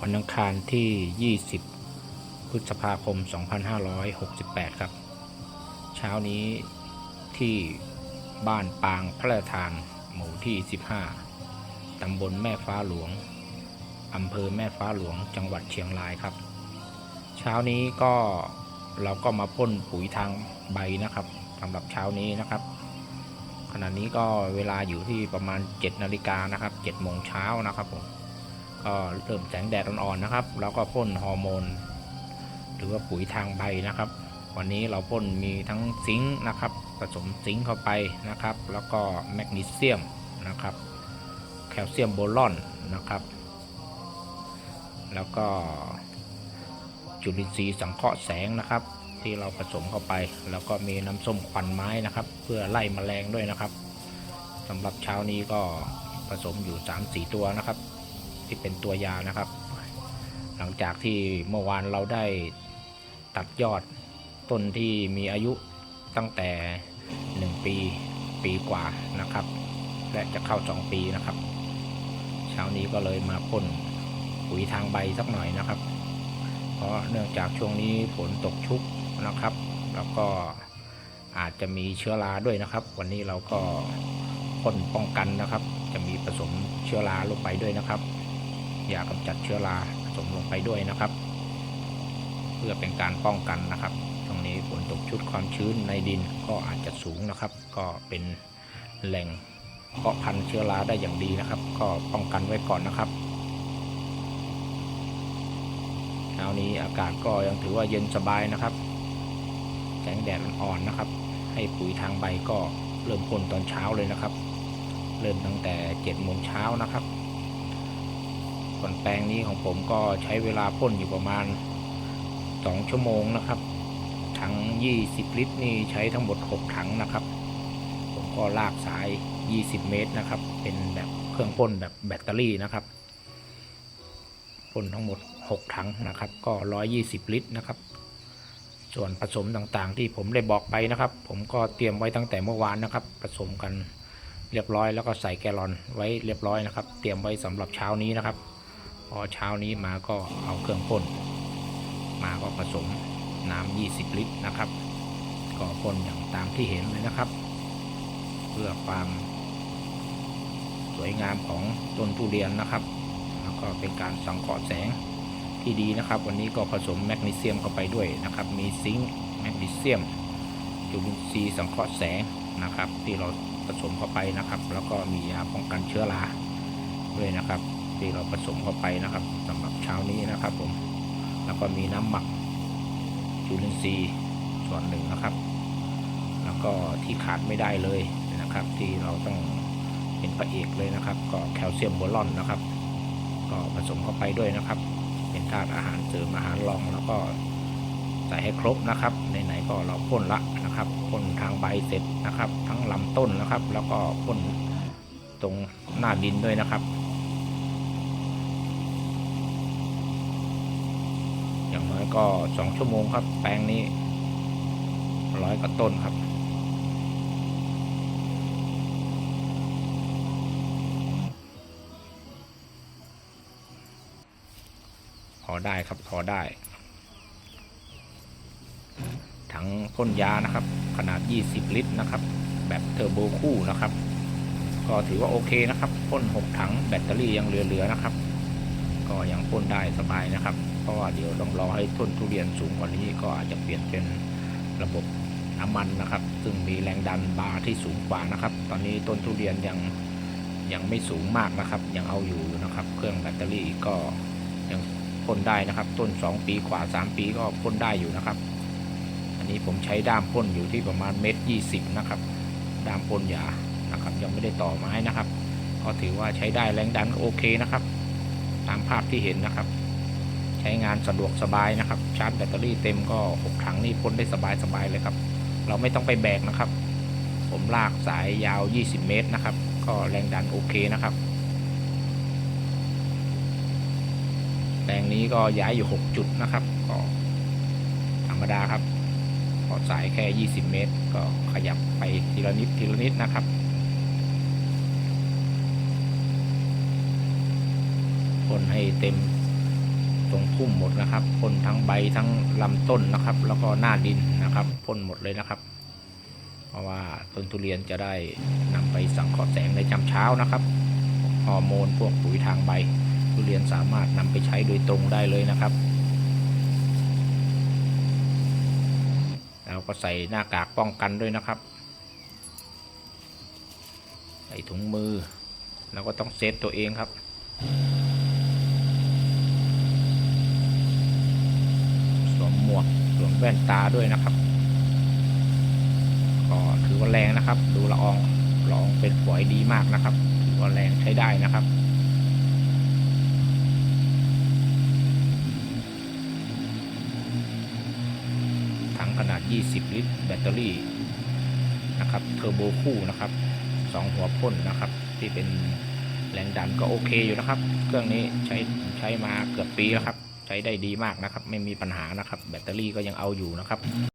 วันอังคารที่ 20 พฤษภาคม 2568 ครับ เช้านี้ที่บ้านปางพระราทาน หมู่ที่ 15 ตำบลแม่ฟ้าหลวง อำเภอแม่ฟ้าหลวง จังหวัดเชียงรายครับ เช้านี้ก็เราก็มาพ่นปุ๋ยทางใบนะครับสำหรับเช้านี้นะครับ ขณะนี้ก็เวลาอยู่ที่ประมาณ7นาฬิกานะครับ7โมงเช้านะครับผม เริ่มแสงแดดอ่อนๆนะครับแล้วก็พ่นฮอร์โมน หรือว่าปุ๋ยทางใบนะครับ วันนี้เราพ่นมีทั้งซิงค์นะครับ ผสมซิงค์เข้าไปนะครับ แล้วก็แมกนีเซียมนะครับ แคลเซียมโบรอนนะครับ แล้วก็จุลินทรีย์สังเคราะห์แสงนะครับ ที่เราผสมเข้าไป แล้วก็มีน้ำส้มควันไม้นะครับ เพื่อไล่แมลงด้วยนะครับสำหรับเช้านี้ก็ผสมอยู่ 3-4 ตัวนะครับ ที่เป็นตัวยานะครับ หลังจากที่เมื่อวานเราได้ตัดยอดต้นที่มีอายุตั้งแต่ 1 ปีปีกว่านะครับ และจะเข้า 2 ปีนะครับ เช้านี้ก็เลยมาพ่นปุ๋ยทางใบสักหน่อยนะครับ เพราะเนื่องจากช่วงนี้ฝนตกชุกนะครับ แล้วก็อาจจะมีเชื้อราด้วยนะครับ วันนี้เราก็พ่นป้องกันนะครับ จะมีผสมเชื้อราลงไปด้วยนะครับ ยากำจัดเชื้อราผสมลงไปด้วยนะครับ เพื่อเป็นการป้องกันนะครับ ตรงนี้ฝนตกชุดความชื้นในดินก็อาจจะสูงนะครับ ก็เป็นแหล่งเพาะพันธุ์เชื้อราได้อย่างดีนะครับ ก็ป้องกันไว้ก่อนนะครับเช้านี้อากาศก็ยังถือว่าเย็นสบายนะครับแสงแดดอ่อนๆนะครับ ให้ปุ๋ยทางใบก็เริ่มพ่นตอนเช้าเลยนะครับ เริ่มตั้งแต่7โมงเช้านะครับ ส่วนแปลงนี้ของผมก็ใช้เวลาพ่นอยู่ประมาณ 2 ชั่วโมงนะครับ ถัง 20 ลิตรนี่ใช้ทั้งหมด 6 ถังนะครับ ผมก็ลากสาย 20 เมตรนะครับ เป็นแบบเครื่องพ่นแบบแบตเตอรี่นะครับพ่นทั้งหมด 6 ถังนะครับ ก็ 120 ลิตรนะครับ ส่วนผสมต่างๆ ที่ผมได้บอกไปนะครับ ผมก็เตรียมไว้ตั้งแต่เมื่อวานนะครับ ผสมกันเรียบร้อยแล้วก็ใส่แกลลอนไว้เรียบร้อยนะครับ เตรียมไว้สำหรับเช้านี้นะครับ พอเช้านี้มาก็เอาเครื่องพ่นมาก็ผสมน้ำ20 ลิตรนะครับ ก็พ่นอย่างตามที่เห็นเลยนะครับ เพื่อความสวยงามของต้นทุเรียนนะครับ แล้วก็เป็นการสังเคราะห์แสงที่ดีนะครับ วันนี้ก็ผสมแมกนีเซียมเข้าไปด้วยนะครับ มีซิงค์แมกนีเซียมจุลินทรีย์สังเคราะห์แสงนะครับ ที่เราผสมเข้าไปนะครับ แล้วก็มียาป้องกันเชื้อราด้วยนะครับ ที่เราผสมเข้าไปนะครับสำหรับเช้านี้นะครับผมแล้วก็มีน้ำหมักจุลินทรีย์ส่วนหนึ่งนะครับ แล้วก็ที่ขาดไม่ได้เลยนะครับ ที่เราต้องเป็นพระเอกเลยนะครับ ก็แคลเซียมโบรอนนะครับ ก็ผสมเข้าไปด้วยนะครับ เป็นธาตุอาหารเสริมอาหารรองแล้วก็ใส่ให้ครบนะครับไหนๆก็เราพ่นละนะครับพ่นทางใบเสร็จนะครับ ทั้งลำต้นนะครับ แล้วก็พ่นตรงหน้าดินด้วยนะครับ อย่างน้อยก็สองชั่วโมงครับ แปลงนี้ร้อยกว่าต้นครับพอได้ครับพอได้ถังพ่นยานะครับ ขนาด 20 ลิตรนะครับ แบบเทอร์โบคู่นะครับ ก็ถือว่าโอเคนะครับพ่น 6 ถังแบตเตอรี่ยังเหลือๆนะครับ ก็ยังพ่นได้สบายนะครับ เพราะว่าเดี๋ยวต้องรอให้ต้นทุเรียนสูงกว่านี้ก็อาจจะเปลี่ยนเป็นระบบน้ำมันนะครับ ซึ่งมีแรงดันบาร์ที่สูงกว่านะครับ ตอนนี้ต้นทุเรียนยังยังไม่สูงมากนะครับ ยังเอาอยู่นะครับ เครื่องแบตเตอรี่ก็ยังพ่นได้นะครับ ต้น 2 ปีกว่า 3 ปีก็พ่นได้อยู่นะครับ อันนี้ผมใช้ด้ามพ่นอยู่ที่ประมาณเมตรยี่สิบนะครับ ด้ามพ่นยานะครับ ยังไม่ได้ต่อไม้นะครับ ก็ถือว่าใช้ได้แรงดันโอเคนะครับ ตามภาพที่เห็นนะครับ ใช้งานสะดวกสบายนะครับ ชาร์จแบตเตอรี่เต็มก็ 6 ถังนี่พ่นได้สบายสบายเลยครับ เราไม่ต้องไปแบกนะครับ ผมลากสายยาว 20 เมตรนะครับ ก็แรงดันโอเคนะครับแปลงนี้ก็ย้ายอยู่ 6 จุดนะครับ ก็ธรรมดาครับพอสายแค่ 20 เมตร ก็ขยับไปทีละนิดทีละนิดนะครับ พ่นให้เต็มตรงพุ่มหมดนะครับพ่นทั้งใบทั้งลำต้นนะครับ แล้วก็หน้าดินนะครับพ่นหมดเลยนะครับ เพราะว่าต้นทุเรียนจะได้นำไปสังเคราะห์แสงในจำเช้านะครับฮอร์โมนพวกปุ๋ยทางใบ ทุเรียนสามารถนำไปใช้โดยตรงได้เลยนะครับเราก็ใส่หน้ากากป้องกันด้วยนะครับ ใส่ถุงมือ แล้วก็ต้องเซฟตัวเองครับ สวมหม วกสวมแว่นตาด้วยนะครับ ก็ถือว่าแรงนะครับ ดูละอองละอองเป็นฝอยดีมากนะครับ ถือว่าแรงใช้ได้นะครับถังขนาด 20 ลิตร แบตเตอรี่นะครับเทอร์โบคู่นะครับสองหัวพ่นนะครับ ที่เป็นแรงดันก็โอเคอยู่นะครับ เครื่องนี้ใช้ใช้มาเกือบปีแล้วครับ ใช้ได้ดีมากนะครับ ไม่มีปัญหานะครับ แบตเตอรี่ก็ยังเอาอยู่นะครับ